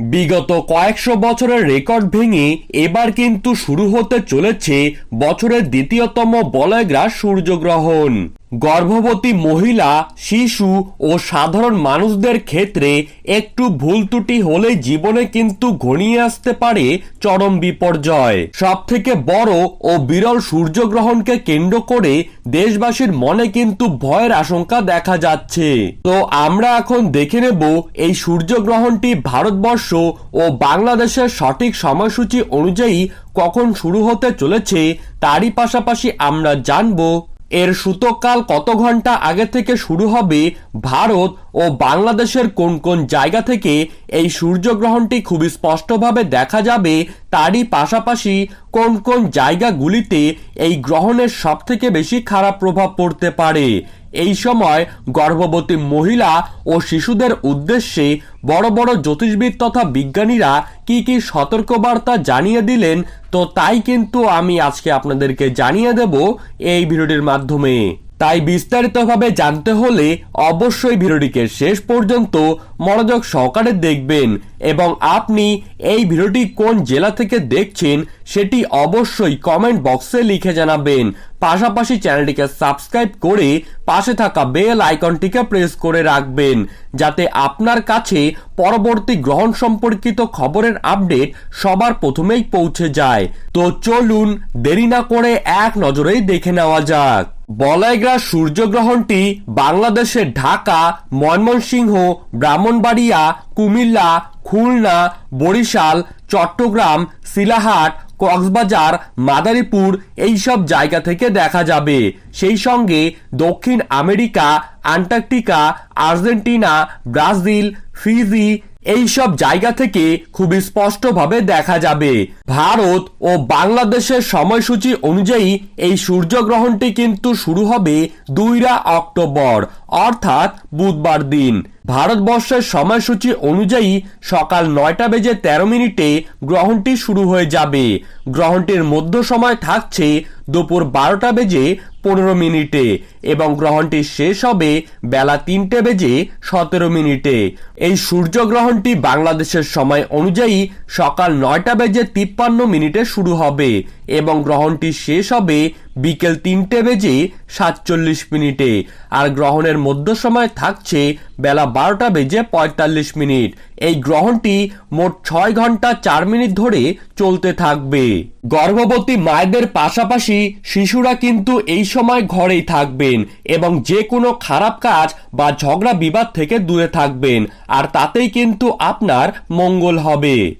বিগত কয়েকশো বছরের রেকর্ড ভেঙে এবার কিন্তু শুরু হতে চলেছে বছরের দ্বিতীয়তম বলয়গ্রাস সূর্যগ্রহণ। গর্ভবতী মহিলা, শিশু ও সাধারণ মানুষদের ক্ষেত্রে একটু ভুল ত্রুটি হলে জীবনে কিন্তু ঘনিয়ে আসতে পারে চরম বিপর্যয়। সব থেকে বড় ও বিরল সূর্যগ্রহণকে কেন্দ্র করে দেশবাসীর মনে কিন্তু ভয়ের আশঙ্কা দেখা যাচ্ছে। তো আমরা এখন দেখে নেব এই সূর্যগ্রহণটি ভারতবর্ষ ও বাংলাদেশের সঠিক সময়সূচি অনুযায়ী কখন শুরু হতে চলেছে, তারই পাশাপাশি আমরা জানব এর সূতককাল কত ঘণ্টা আগে থেকে শুরু হবে? ভারত ও বাংলাদেশের কোন কোন জায়গা থেকে এই সূর্যগ্রহণটি খুবই স্পষ্টভাবে দেখা যাবে, তারই পাশাপাশি কোন কোন জায়গাগুলিতে এই গ্রহণের সবথেকে বেশি খারাপ প্রভাব পড়তে পারে। এই সময় গর্ভবতী মহিলা ও শিশুদের উদ্দেশ্যে বড় বড় জ্যোতিষবিদ তথা বিজ্ঞানীরা কি কি সতর্কবার্তা জানিয়ে দিলেন, তো তাই কিন্তু আমি আজকে আপনাদেরকে জানিয়ে দেব এই ভিডিওটির মাধ্যমে। তাই বিস্তারিতভাবে জানতে হলে অবশ্যই ভিডিওটিকে শেষ পর্যন্ত মনোযোগ সহকারে দেখবেন এবং আপনি এই ভিডিওটি কোন জেলা থেকে দেখছেন সেটি অবশ্যই কমেন্ট বক্সে লিখে জানাবেন। পাশাপাশি চ্যানেলটিকে সাবস্ক্রাইব করে পাশে থাকা বেল আইকনটিকে প্রেস করে রাখবেন, যাতে আপনার কাছে পরবর্তী গ্রহণ সম্পর্কিত খবরের আপডেট সবার প্রথমেই পৌঁছে যায়। তো চলুন দেরি না করে এক নজরেই দেখে নেওয়া যাক। বলয়গ্রাস সূর্যগ্রহণটি বাংলাদেশের ঢাকা, ময়মনসিংহ, ব্রাহ্মণবাড়িয়া, কুমিল্লা, খুলনা, বরিশাল, চট্টগ্রাম, সিলাহাট, কক্সবাজার, মাদারীপুর এইসব জায়গা থেকে দেখা যাবে। সেই সঙ্গে দক্ষিণ America, Antarctica, Argentina, Brazil, Fiji এই সব জায়গা থেকে খুবই স্পষ্টভাবে দেখা যাবে। ভারত ও বাংলাদেশের সময়সূচি অনুযায়ী এই সূর্যগ্রহণটি কিন্তু শুরু হবে দুইরা অক্টোবর, অর্থাৎ বুধবার দিন। ভারতবর্ষের সময়সূচি অনুযায়ী সকাল নয়টা বেজে তেরো মিনিটে গ্রহণটি শুরু হয়ে যাবে। গ্রহণটির মধ্য সময় থাকছে দুপুর বারোটা বেজে পনেরো মিনিটে এবং গ্রহণটি শেষ হবে বেলা তিনটে বেজে সতেরো মিনিটে। এই সূর্যগ্রহণটি বাংলাদেশের সময় অনুযায়ী সকাল নয়টা বেজে তিপ্পান্ন মিনিটে শুরু হবে এবং গ্রহণটি শেষ হবে বিকেল তিনটে বেজে সাতচল্লিশ মিনিটে। আর গ্রহণের মধ্য সময় থাকছে বেলা বারোটা বেজে পঁয়তাল্লিশ মিনিট। এই গ্রহণটি মোট ছয় ঘণ্টা চার মিনিট ধরে চলতে থাকবে। গর্ভবতী মায়েদের পাশাপাশি শিশুরা কিন্তু এই সময় ঘরেই থাকবেন এবং যে কোনো খারাপ কাজ বা ঝগড়া বিবাদ থেকে দূরে থাকবেন। আর তাতেই কিন্তু আপনার মঙ্গল হবে।